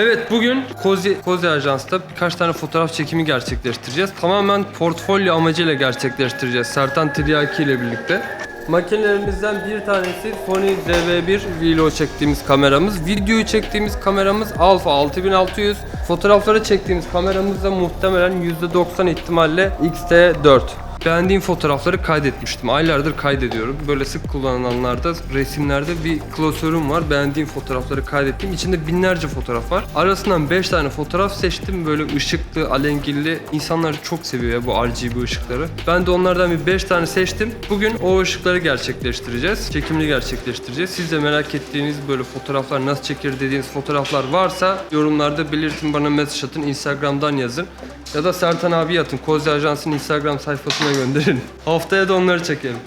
Evet bugün Kozi, Kozi Ajans'ta birkaç tane fotoğraf çekimi gerçekleştireceğiz. Tamamen portfolyo amacıyla gerçekleştireceğiz. Sertan Tiryaki ile birlikte. Makinelerimizden bir tanesi Sony ZV-1 Velo çektiğimiz kameramız. Videoyu çektiğimiz kameramız Alpha 6600. Fotoğrafları çektiğimiz kameramız da muhtemelen %90 ihtimalle X-T4. Beğendiğim fotoğrafları kaydetmiştim. Aylardır kaydediyorum. Böyle sık kullanılanlarda resimlerde bir klasörüm var. Beğendiğim fotoğrafları kaydettim. İçinde binlerce fotoğraf var. Arasından 5 tane fotoğraf seçtim. Böyle ışıklı, alengilli. İnsanlar çok seviyor ya bu RGB ışıkları. Ben de onlardan bir 5 tane seçtim. Bugün o ışıkları gerçekleştireceğiz. Çekimli gerçekleştireceğiz. Siz de merak ettiğiniz böyle fotoğraflar nasıl çekilir dediğiniz fotoğraflar varsa yorumlarda belirtin bana mesaj atın. Instagram'dan yazın. Ya da Sertan abi atın. Kozi Ajans'ın Instagram sayfasına gönderin. Haftaya da onları çekelim.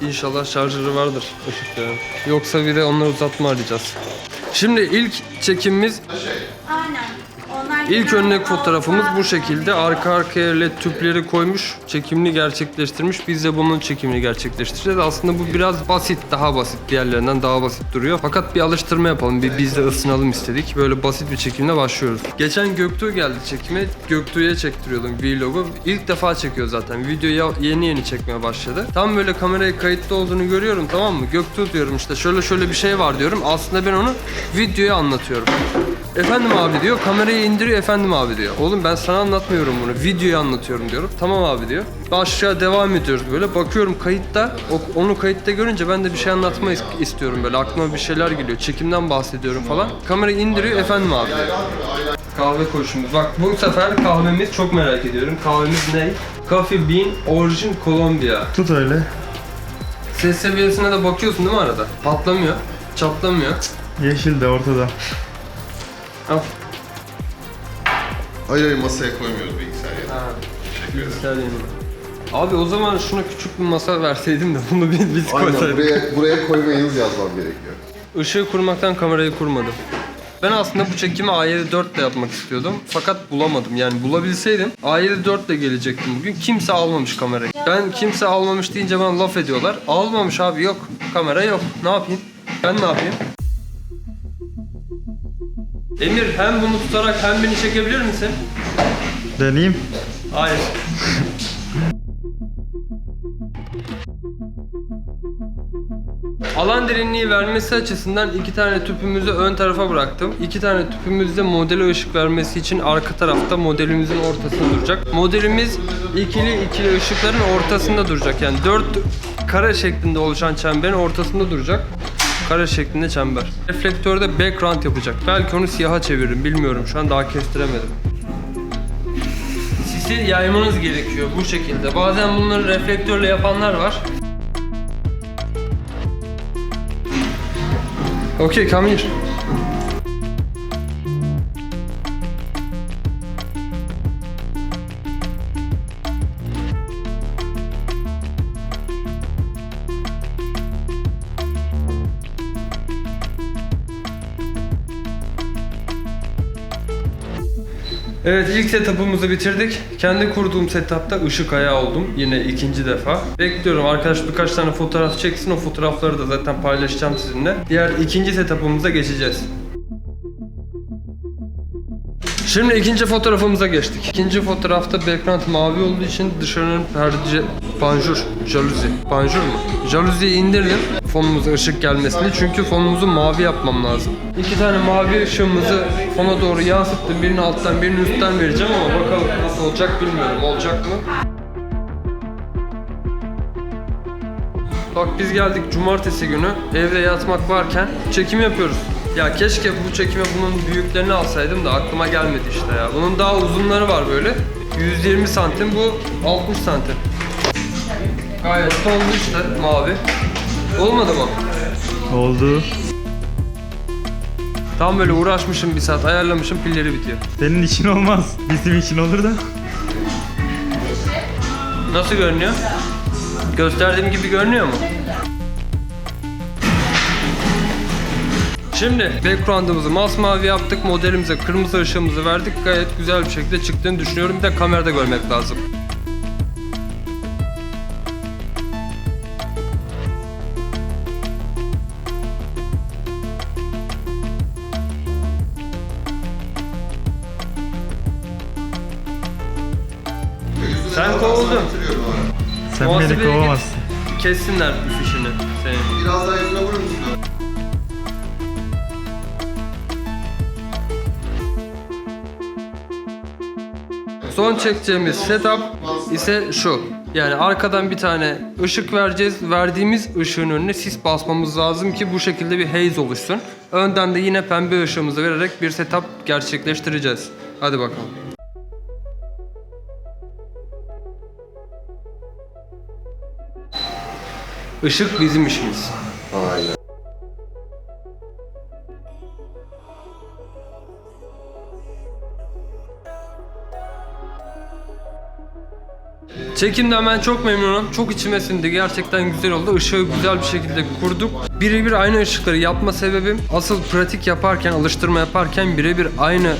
İnşallah şarjörü vardır ışıkların. Yoksa bir de onları uzatma arayacağız. Şimdi ilk çekimimiz. Onlar İlk örnek fotoğrafımız bu şekilde. Arka arkaya led tüpleri koymuş, çekimini gerçekleştirmiş. Biz de bunun çekimini gerçekleştireceğiz. Aslında bu biraz basit, daha basit. Diğerlerinden daha basit duruyor. Fakat bir alıştırma yapalım. Bir biz de ısınalım istedik. Böyle basit bir çekimle başlıyoruz. Geçen Göktuğ geldi çekime. Göktuğ'a çektiriyordum vlogu. İlk defa çekiyor zaten. Videoyu yeni yeni çekmeye başladı. Tam böyle kameraya kayıtlı olduğunu görüyorum tamam mı? Göktuğ diyorum işte şöyle şöyle bir şey var diyorum. Aslında ben onu videoya anlatıyorum. Efendim abi diyor. Kamerayı indiriyor efendim abi diyor. Oğlum ben sana anlatmıyorum bunu. Videoyu anlatıyorum diyorum. Tamam abi diyor. Aşağı devam ediyoruz böyle. Bakıyorum kayıtta. o- Onu kayıtta görünce ben de bir şey anlatma is- istiyorum böyle. Aklıma bir şeyler geliyor. Çekimden bahsediyorum falan. Kamerayı indiriyor efendim abi diyor. Kahve koşumuz. Bak bu sefer kahvemiz çok merak ediyorum. Kahvemiz ne? Coffee Bean Origin Colombia. Tut öyle. Ses seviyesine de bakıyorsun değil mi arada? Patlamıyor. Çatlamıyor. Yeşil de ortada. Al. Hayır hayır masaya koymuyoruz bilgisayar Ha. Teşekkür ederim. Bilgisayar. Abi o zaman şuna küçük bir masa verseydim de bunu bir biz Aynen koysaydık. buraya, buraya koymayınız yazmam gerekiyor. Işığı kurmaktan kamerayı kurmadım. Ben aslında bu çekimi A7 4 ile yapmak istiyordum. Fakat bulamadım. Yani bulabilseydim A7 4 ile gelecektim bugün. Kimse almamış kamerayı. Ben kimse almamış deyince bana laf ediyorlar. Almamış abi yok. Kamera yok. Ne yapayım? Ben ne yapayım? Emir hem bunu tutarak hem beni çekebilir misin? Deneyeyim. Hayır. Alan derinliği vermesi açısından iki tane tüpümüzü ön tarafa bıraktım. İki tane tüpümüz de modele ışık vermesi için arka tarafta modelimizin ortasında duracak. Modelimiz ikili ikili ışıkların ortasında duracak. Yani dört kare şeklinde oluşan çemberin ortasında duracak. Kare şeklinde çember. Reflektörde background yapacak. Belki onu siyaha çeviririm bilmiyorum şu an daha kestiremedim. Sisi yaymanız gerekiyor bu şekilde. Bazen bunları reflektörle yapanlar var. Okay, come here. Evet ilk setup'ımızı bitirdik. Kendi kurduğum setup'ta ışık ayağı oldum. Yine ikinci defa. Bekliyorum arkadaş birkaç tane fotoğraf çeksin. O fotoğrafları da zaten paylaşacağım sizinle. Diğer ikinci setup'ımıza geçeceğiz. Şimdi ikinci fotoğrafımıza geçtik. İkinci fotoğrafta background mavi olduğu için dışarının perde, panjur, jaluzi. Panjur mu? Jaluziyi indirdim fonumuza ışık gelmesini çünkü fonumuzu mavi yapmam lazım. İki tane mavi ışığımızı fona doğru yansıttım. Birini alttan birini üstten vereceğim ama bakalım nasıl olacak bilmiyorum. Olacak mı? Bak biz geldik cumartesi günü evde yatmak varken çekim yapıyoruz. Ya keşke bu çekime bunun büyüklerini alsaydım da aklıma gelmedi işte ya. Bunun daha uzunları var böyle. 120 santim bu 60 santim. Gayet oldu işte mavi. Olmadı mı? Oldu. Tam böyle uğraşmışım bir saat ayarlamışım pilleri bitiyor. Senin için olmaz. Bizim için olur da. Nasıl görünüyor? Gösterdiğim gibi görünüyor mu? Şimdi background'ımızı masmavi yaptık. Modelimize kırmızı ışığımızı verdik. Gayet güzel bir şekilde çıktığını düşünüyorum. Bir de kamerada görmek lazım. Sen kovuldun. Sen beni kovamazsın. Kessinler bu fişini. Senin. Biraz daha yüzüne vurur musun? Son çekeceğimiz setup ise şu. Yani arkadan bir tane ışık vereceğiz. Verdiğimiz ışığın önüne sis basmamız lazım ki bu şekilde bir haze oluşsun. Önden de yine pembe ışığımızı vererek bir setup gerçekleştireceğiz. Hadi bakalım. Işık bizim işimiz. Aynen. Çekimden ben çok memnunum. Çok içime sindi. Gerçekten güzel oldu. Işığı güzel bir şekilde kurduk. Birebir aynı ışıkları yapma sebebim asıl pratik yaparken, alıştırma yaparken birebir aynı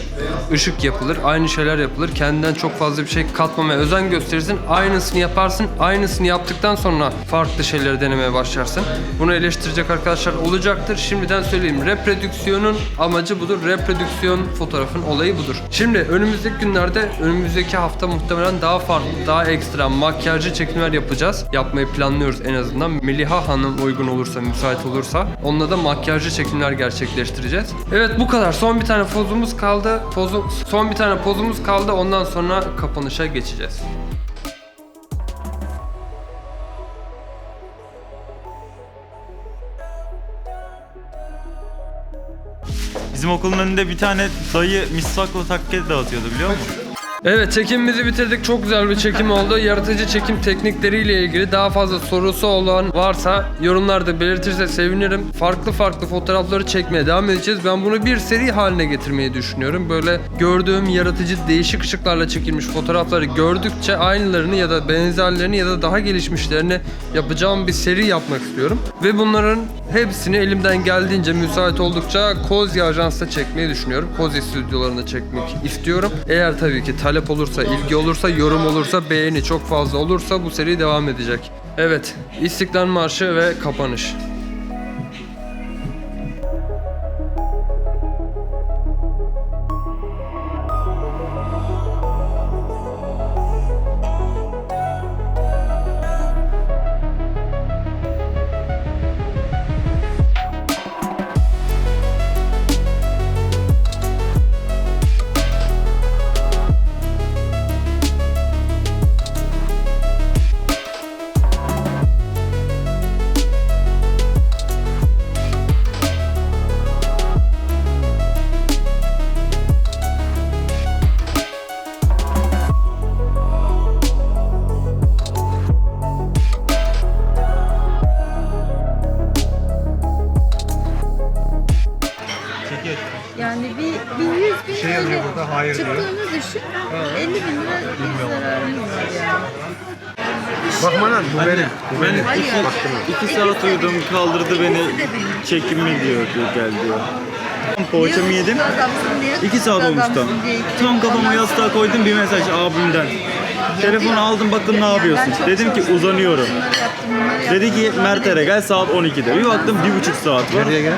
ışık yapılır. Aynı şeyler yapılır. Kendinden çok fazla bir şey katmamaya özen gösterirsin. Aynısını yaparsın. Aynısını yaptıktan sonra farklı şeyleri denemeye başlarsın. Bunu eleştirecek arkadaşlar olacaktır. Şimdiden söyleyeyim. Reprodüksiyonun amacı budur. Reprodüksiyon fotoğrafın olayı budur. Şimdi önümüzdeki günlerde, önümüzdeki hafta muhtemelen daha farklı, daha ekstra makyajlı çekimler yapacağız. Yapmayı planlıyoruz en azından. Meliha Hanım uygun olursa, müsait olursa. Onunla da makyajlı çekimler gerçekleştireceğiz. Evet bu kadar. Son bir tane pozumuz kaldı. Pozu, son bir tane pozumuz kaldı. Ondan sonra kapanışa geçeceğiz. Bizim okulun önünde bir tane dayı misvakla takke dağıtıyordu biliyor musun? Evet çekimimizi bitirdik. Çok güzel bir çekim oldu. Yaratıcı çekim teknikleriyle ilgili daha fazla sorusu olan varsa yorumlarda belirtirse sevinirim. Farklı farklı fotoğrafları çekmeye devam edeceğiz. Ben bunu bir seri haline getirmeyi düşünüyorum. Böyle gördüğüm yaratıcı değişik ışıklarla çekilmiş fotoğrafları gördükçe aynılarını ya da benzerlerini ya da daha gelişmişlerini yapacağım bir seri yapmak istiyorum. Ve bunların hepsini elimden geldiğince müsait oldukça Kozya Ajans'ta çekmeyi düşünüyorum. Kozya stüdyolarında çekmek istiyorum. Eğer tabii ki talep olursa, ilgi olursa, yorum olursa, beğeni çok fazla olursa bu seri devam edecek. Evet, İstiklal Marşı ve kapanış. Şey yazıyor burada hayır çıktığını düşün. 50 bin lira bir zararımız var yani. Bu benim. Bu benim. Hayır. İki saat uyudum kaldırdı beni çekim mi diyor diyor gel diyor. Poğaçamı yedim. İki saat olmuş tam. iki- kafamı yastığa koydum bir mesaj abimden. Telefonu aldım bakın ne yapıyorsun? Dedim ki uzanıyorum. Dedi ki Mert Ere gel saat 12'de. Bir baktım bir buçuk saat var.